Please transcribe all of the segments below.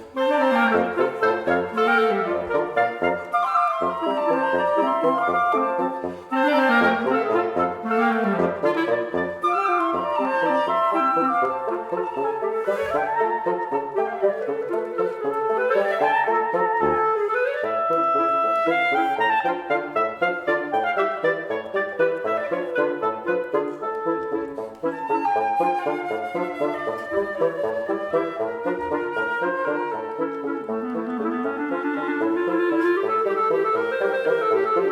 Thank you. Dzień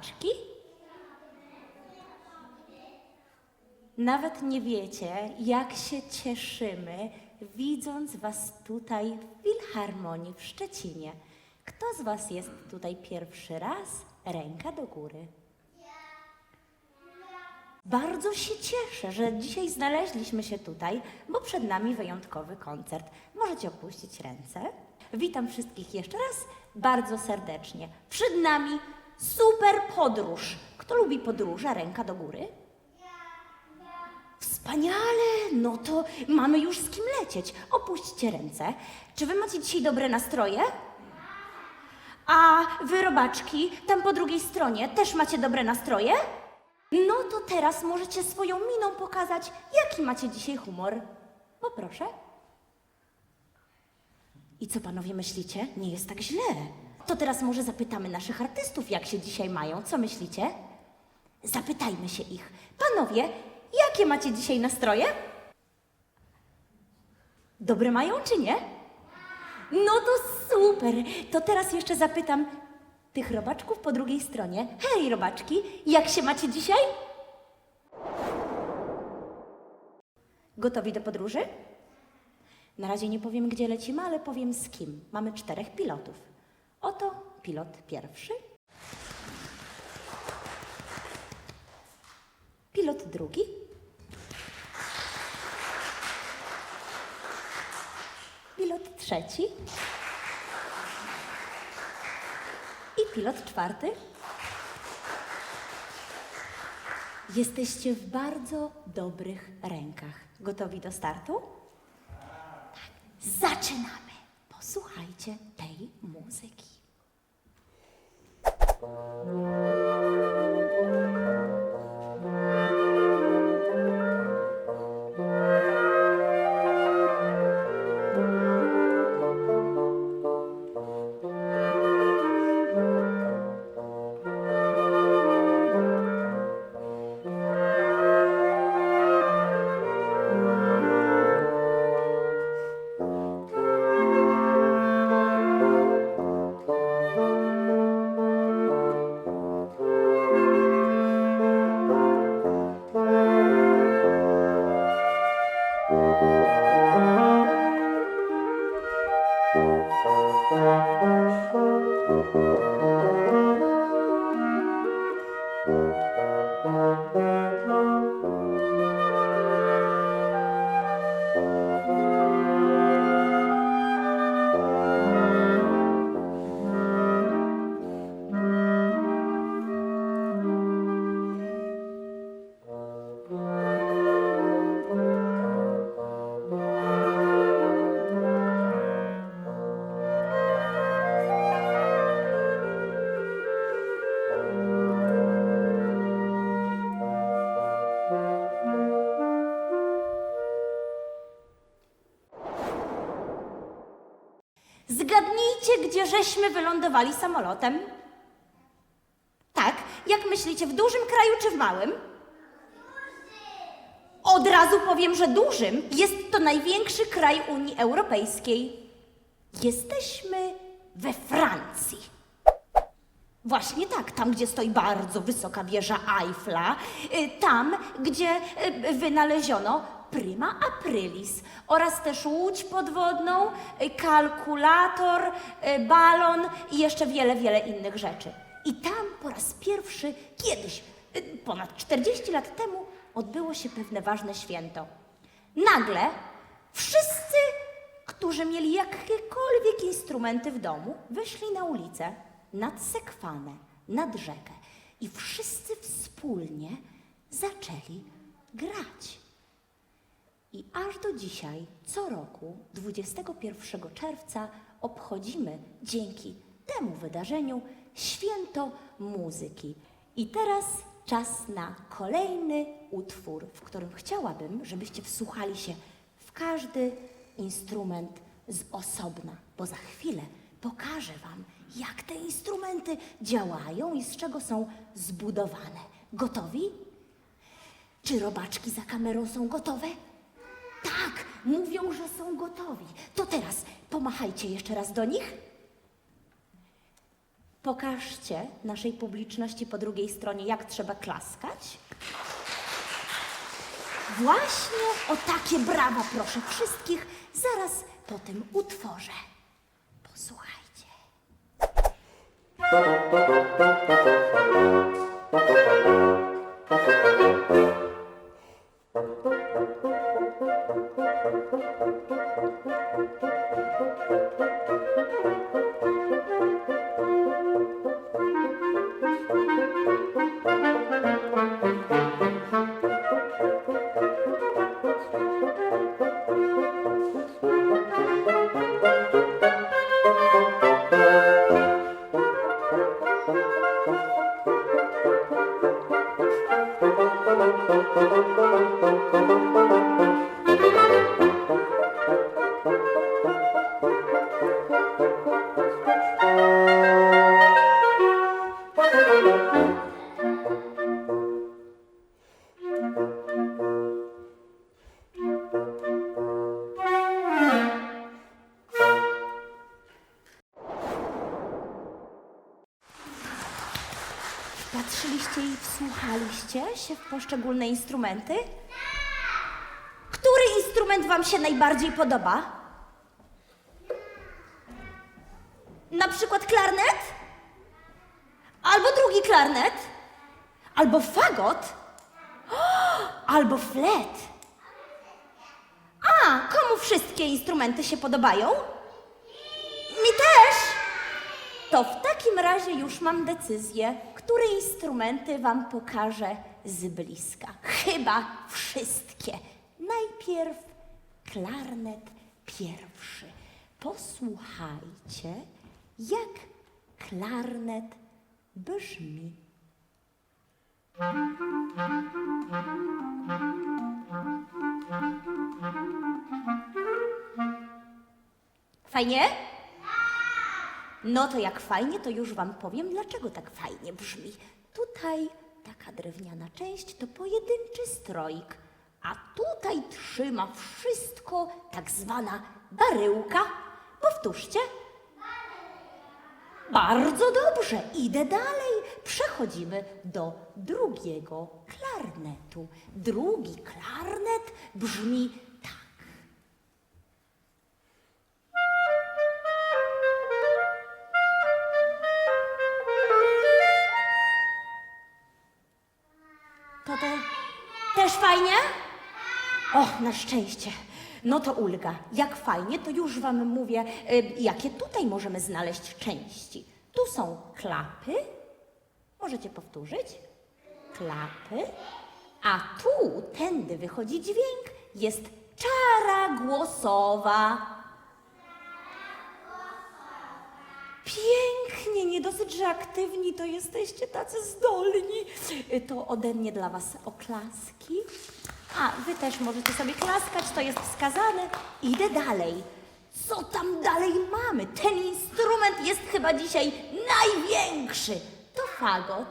robaczki. Nawet nie wiecie, jak się cieszymy, widząc Was tutaj w Filharmonii w Szczecinie. Kto z Was jest tutaj pierwszy raz? Ręka do góry. Bardzo się cieszę, że dzisiaj znaleźliśmy się tutaj, bo przed nami wyjątkowy koncert. Możecie opuścić ręce. Witam wszystkich jeszcze raz bardzo serdecznie. Przed nami super podróż. Kto lubi podróże? Ręka do góry. Wspaniale! No to mamy już z kim lecieć. Opuśćcie ręce. Czy wy macie dzisiaj dobre nastroje? A wy, robaczki, tam po drugiej stronie też macie dobre nastroje? No to teraz możecie swoją miną pokazać, jaki macie dzisiaj humor. Poproszę. I co panowie myślicie? Nie jest tak źle. To teraz może zapytamy naszych artystów, jak się dzisiaj mają. Co myślicie? Zapytajmy się ich. Panowie, jakie macie dzisiaj nastroje? Dobre mają czy nie? No to super. To teraz jeszcze zapytam tych robaczków po drugiej stronie. Hej, robaczki, jak się macie dzisiaj? Gotowi do podróży? Na razie nie powiem, gdzie lecimy, ale powiem z kim. Mamy czterech pilotów. Oto pilot pierwszy. Pilot drugi. Pilot trzeci. I pilot czwarty. Jesteście w bardzo dobrych rękach. Gotowi do startu? Tak. Zaczynamy. Posłuchajcie tej muzyki. Música żeśmy wylądowali samolotem? Tak, jak myślicie, w dużym kraju czy w małym? Od razu powiem, że dużym. Jest to największy kraj Unii Europejskiej. Jesteśmy we Francji. Właśnie tak, tam gdzie stoi bardzo wysoka wieża Eiffla, y, tam gdzie y, wynaleziono prima aprilis oraz też łódź podwodną, y, kalkulator, y, balon i jeszcze wiele, wiele innych rzeczy. I tam po raz pierwszy kiedyś, y, ponad 40 lat temu, odbyło się pewne ważne święto. Nagle wszyscy, którzy mieli jakiekolwiek instrumenty w domu, wyszli na ulicę, nad sekwanę, nad rzekę i wszyscy wspólnie zaczęli grać. I aż do dzisiaj, co roku, 21 czerwca, obchodzimy dzięki temu wydarzeniu święto muzyki. I teraz czas na kolejny utwór, w którym chciałabym, żebyście wsłuchali się w każdy instrument z osobna, bo za chwilę pokażę Wam, jak te instrumenty działają i z czego są zbudowane. Gotowi? Czy robaczki za kamerą są gotowe? Mówią, że są gotowi. To teraz pomachajcie jeszcze raz do nich. Pokażcie naszej publiczności po drugiej stronie, jak trzeba klaskać. Właśnie o takie brawa proszę wszystkich zaraz po tym utworze. Posłuchajcie. I wsłuchaliście się w poszczególne instrumenty? Który instrument Wam się najbardziej podoba? Na przykład klarnet? Albo drugi klarnet? Albo fagot? Albo flet? A, komu wszystkie instrumenty się podobają? Mi też! To w takim razie już mam decyzję, które instrumenty Wam pokażę z bliska. Chyba wszystkie. Najpierw klarnet pierwszy. Posłuchajcie, jak klarnet brzmi. Fajnie? No to jak fajnie, to już Wam powiem, dlaczego tak fajnie brzmi. Tutaj taka drewniana część to pojedynczy stroik, a tutaj trzyma wszystko tak zwana baryłka. Powtórzcie. Bardzo dobrze, idę dalej. Przechodzimy do drugiego klarnetu. Drugi klarnet brzmi To te, też fajnie? O, na szczęście. No to ulga. Jak fajnie, to już Wam mówię, y, jakie tutaj możemy znaleźć części. Tu są klapy. Możecie powtórzyć? Klapy. A tu, tędy wychodzi dźwięk, jest czara głosowa. Pięknie, nie dosyć, że aktywni, to jesteście tacy zdolni. Y, To ode mnie dla Was oklaski. A Wy też możecie sobie klaskać, to jest wskazane. Idę dalej. Co tam dalej mamy? Ten instrument jest chyba dzisiaj największy. To fagot.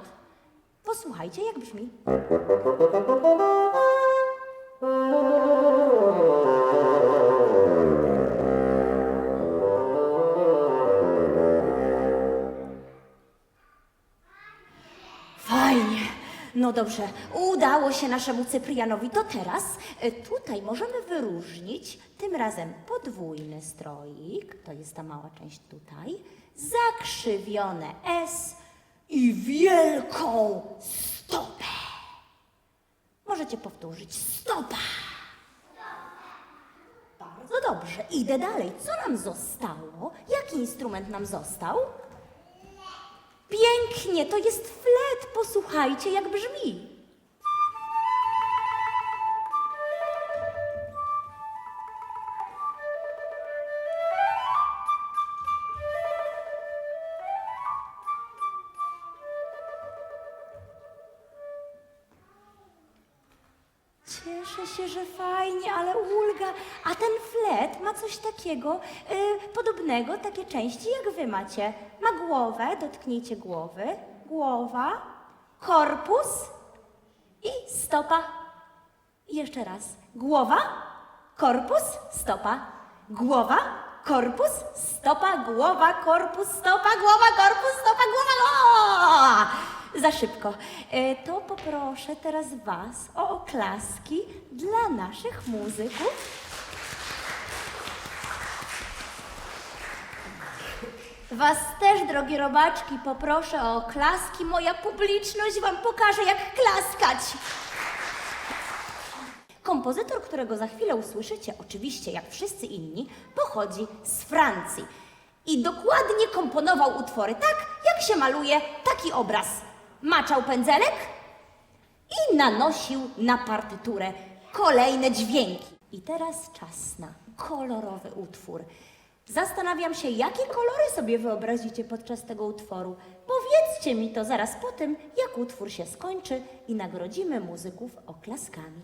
Posłuchajcie, jak brzmi. No dobrze, udało się naszemu Cyprianowi. To teraz y, tutaj możemy wyróżnić tym razem podwójny stroik, to jest ta mała część tutaj, zakrzywione S i wielką stopę. Możecie powtórzyć stopa. Bardzo dobrze, idę dalej. Co nam zostało? Jaki instrument nam został? Pięknie, to jest flet. Posłuchajcie, jak brzmi. Cieszę się, że fajnie, ale ulga. A ten flet ma coś takiego y, podobnego, takie części jak wy macie. Ma głowę, dotknijcie głowy. Głowa, korpus i stopa. I jeszcze raz. Głowa, korpus, stopa. Głowa, korpus, stopa, głowa, korpus, stopa, głowa, korpus, stopa, głowa. O! Za szybko. E, To poproszę teraz Was o oklaski dla naszych muzyków. Was też, drogie robaczki, poproszę o oklaski. Moja publiczność Wam pokaże, jak klaskać. Kompozytor, którego za chwilę usłyszycie, oczywiście jak wszyscy inni, pochodzi z Francji. I dokładnie komponował utwory tak, jak się maluje taki obraz. Maczał pędzelek i nanosił na partyturę kolejne dźwięki. I teraz czas na kolorowy utwór. Zastanawiam się, jakie kolory sobie wyobrazicie podczas tego utworu. Powiedzcie mi to zaraz po tym, jak utwór się skończy i nagrodzimy muzyków oklaskami.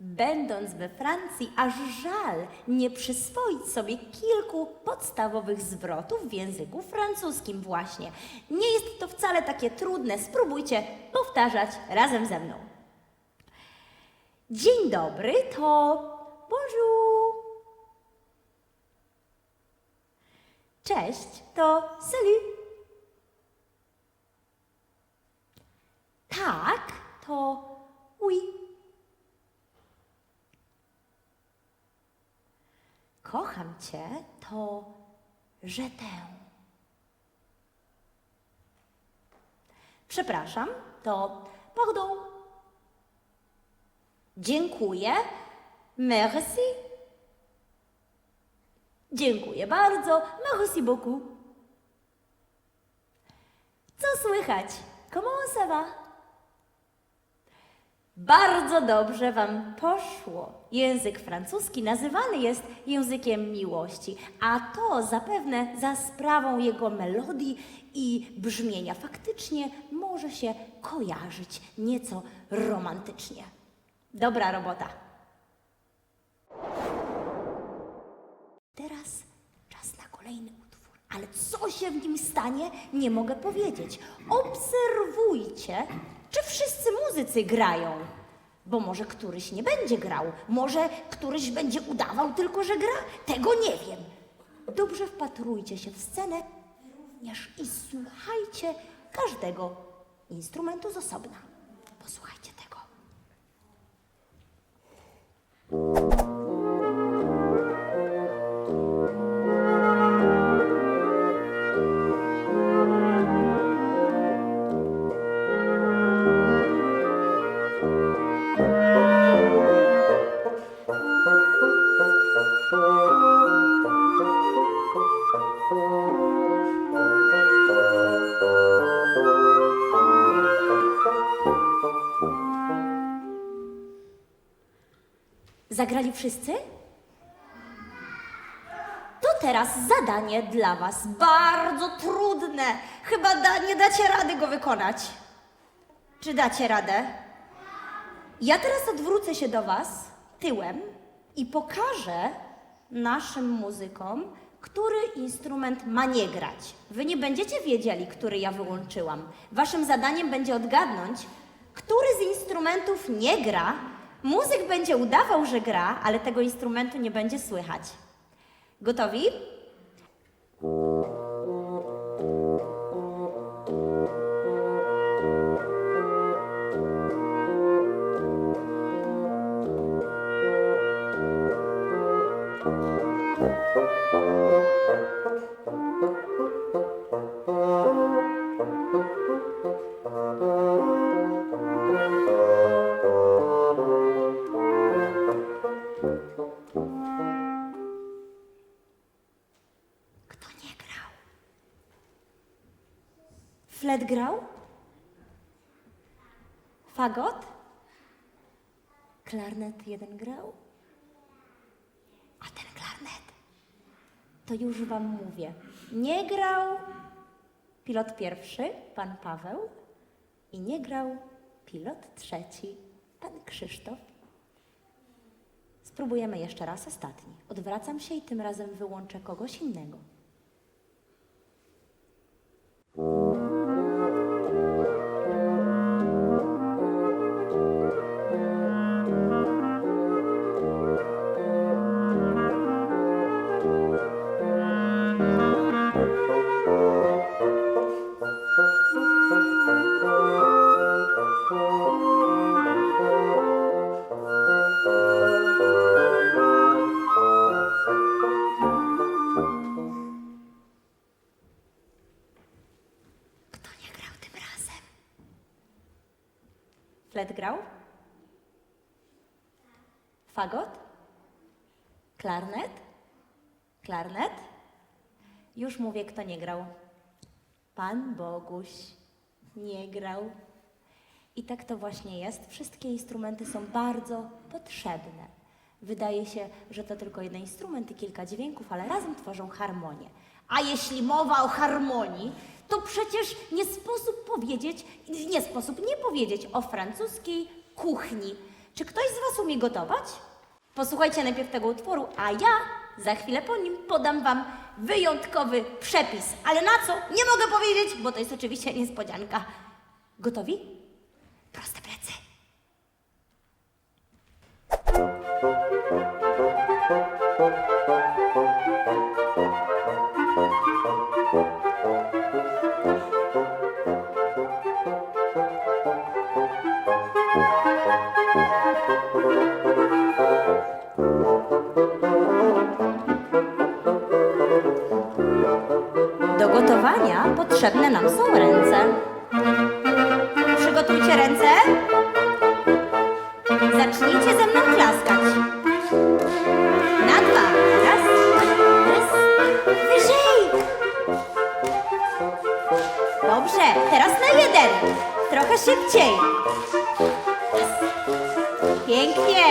Będąc we Francji, aż żal nie przyswoić sobie kilku podstawowych zwrotów w języku francuskim właśnie. Nie jest to wcale takie trudne, spróbujcie powtarzać razem ze mną. Dzień dobry to bonjour. Cześć to salut. Tak, to oui. Kocham cię, to że tę. Przepraszam, to pardon. Dziękuję, merci. Dziękuję bardzo, merci beaucoup. Co słychać? Comment ça va? Bardzo dobrze Wam poszło. Język francuski nazywany jest językiem miłości, a to zapewne za sprawą jego melodii i brzmienia. Faktycznie może się kojarzyć nieco romantycznie. Dobra robota. Teraz czas na kolejny utwór. Ale co się w nim stanie, nie mogę powiedzieć. Obserwujcie, czy wszyscy muzycy grają. Bo może któryś nie będzie grał, może któryś będzie udawał tylko, że gra. Tego nie wiem. Dobrze wpatrujcie się w scenę również i słuchajcie każdego instrumentu z osobna. Posłuchajcie wszyscy? To teraz zadanie dla Was bardzo trudne. Chyba da, nie dacie rady go wykonać. Czy dacie radę? Ja teraz odwrócę się do Was tyłem i pokażę naszym muzykom, który instrument ma nie grać. Wy nie będziecie wiedzieli, który ja wyłączyłam. Waszym zadaniem będzie odgadnąć, który z instrumentów nie gra. Muzyk będzie udawał, że gra, ale tego instrumentu nie będzie słychać. Gotowi? Flet grał? Fagot? Klarnet jeden grał? A ten klarnet? To już wam mówię. Nie grał pilot pierwszy, pan Paweł, i nie grał pilot trzeci, pan Krzysztof. Spróbujemy jeszcze raz ostatni. Odwracam się i tym razem wyłączę kogoś innego. Klarnet? Klarnet? Już mówię, kto nie grał. Pan Boguś nie grał. I tak to właśnie jest. Wszystkie instrumenty są bardzo potrzebne. Wydaje się, że to tylko jeden instrument i kilka dźwięków, ale razem tworzą harmonię. A jeśli mowa o harmonii, to przecież nie sposób powiedzieć, nie sposób nie powiedzieć o francuskiej kuchni. Czy ktoś z Was umie gotować? Posłuchajcie najpierw tego utworu, a ja za chwilę po nim podam Wam wyjątkowy przepis. Ale na co? Nie mogę powiedzieć, bo to jest oczywiście niespodzianka. Gotowi? Proste plecy. Gotowania potrzebne nam są ręce. Przygotujcie ręce. Zacznijcie ze mną klaskać. Na dwa. Raz, raz. Wyżej. Dobrze, teraz na jeden. Trochę szybciej. Pięknie.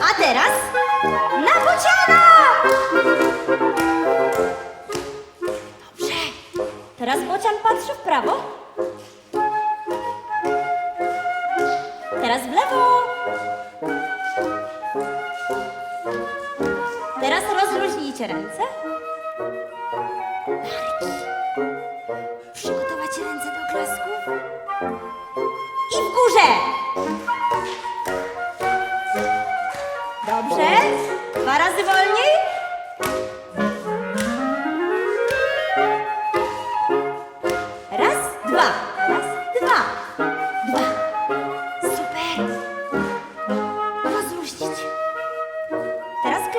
A teraz na bociana! Teraz bocian patrzy w prawo. Teraz w lewo. Teraz rozluźnijcie ręce.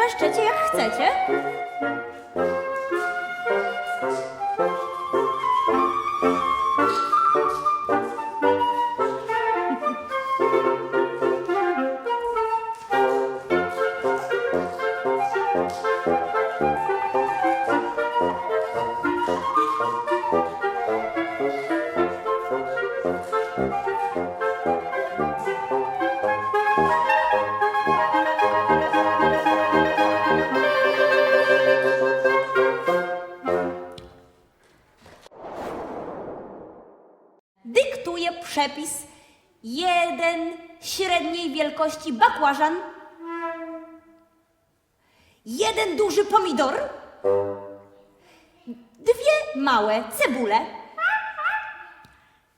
Klaszczecie jak chcecie.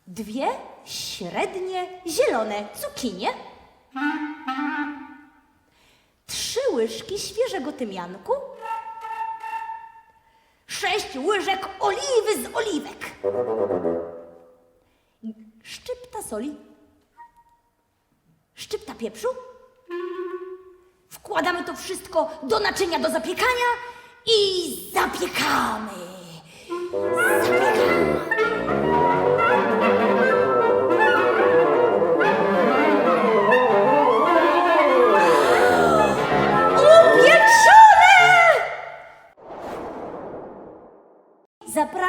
Dwie średnie zielone cukinie. Trzy łyżki świeżego tymianku. Sześć łyżek oliwy z oliwek szczypta soli, szczypta pieprzu. Wkładamy to wszystko do naczynia do zapiekania i zapiekamy. Zapiekamy.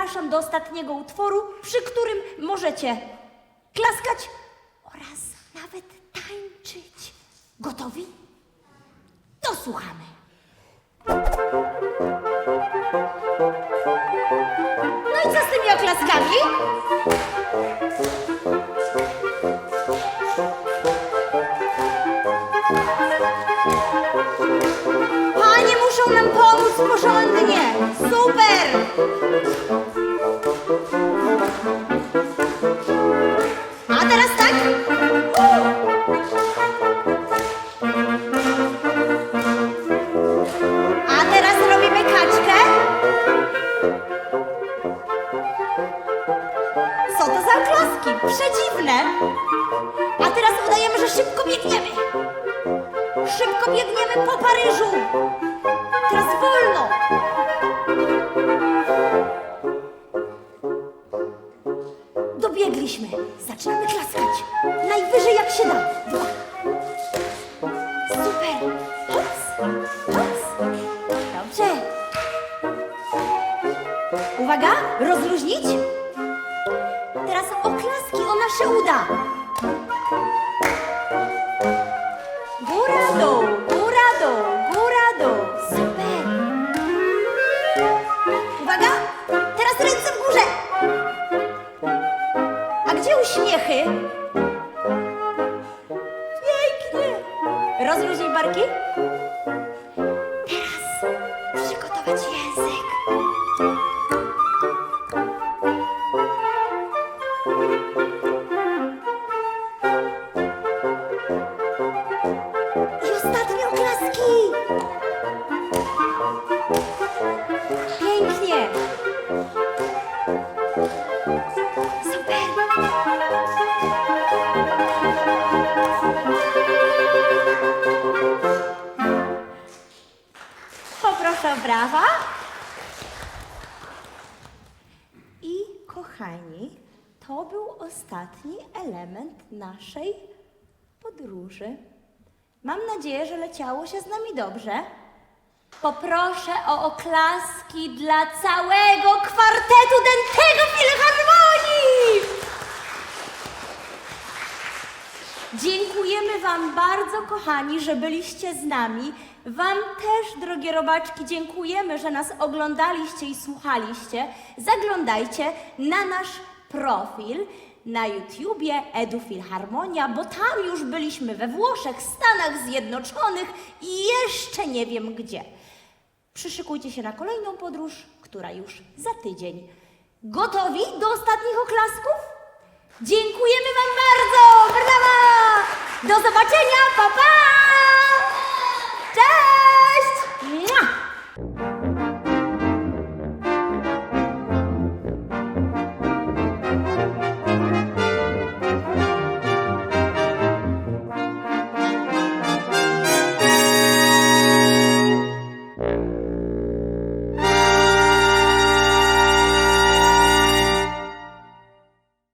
Zapraszam do ostatniego utworu, przy którym możecie klaskać oraz nawet tańczyć. Gotowi? To słuchamy. No i co z tymi oklaskami? Panie muszą nam pomóc porządnie. Super! Szybko biegniemy. Szybko biegniemy po Paryżu. Teraz wolno. Dobiegliśmy. Zaczynamy klaskać. Najwyżej jak się da. Dwa. Super. Hops. Hops. Dobrze. Uwaga, rozluźnić. Teraz oklaski o nasze uda. Ostatni element naszej podróży. Mam nadzieję, że leciało się z nami dobrze. Poproszę o oklaski dla całego kwartetu Dentego Filharmonii! Dziękujemy Wam bardzo, kochani, że byliście z nami. Wam też, drogie robaczki, dziękujemy, że nas oglądaliście i słuchaliście. Zaglądajcie na nasz profil na YouTubie Edufilharmonia, bo tam już byliśmy we Włoszech, Stanach Zjednoczonych i jeszcze nie wiem gdzie. Przyszykujcie się na kolejną podróż, która już za tydzień. Gotowi do ostatnich oklasków? Dziękujemy Wam bardzo! Brawa! Do zobaczenia! Pa, pa! Cześć! Mua!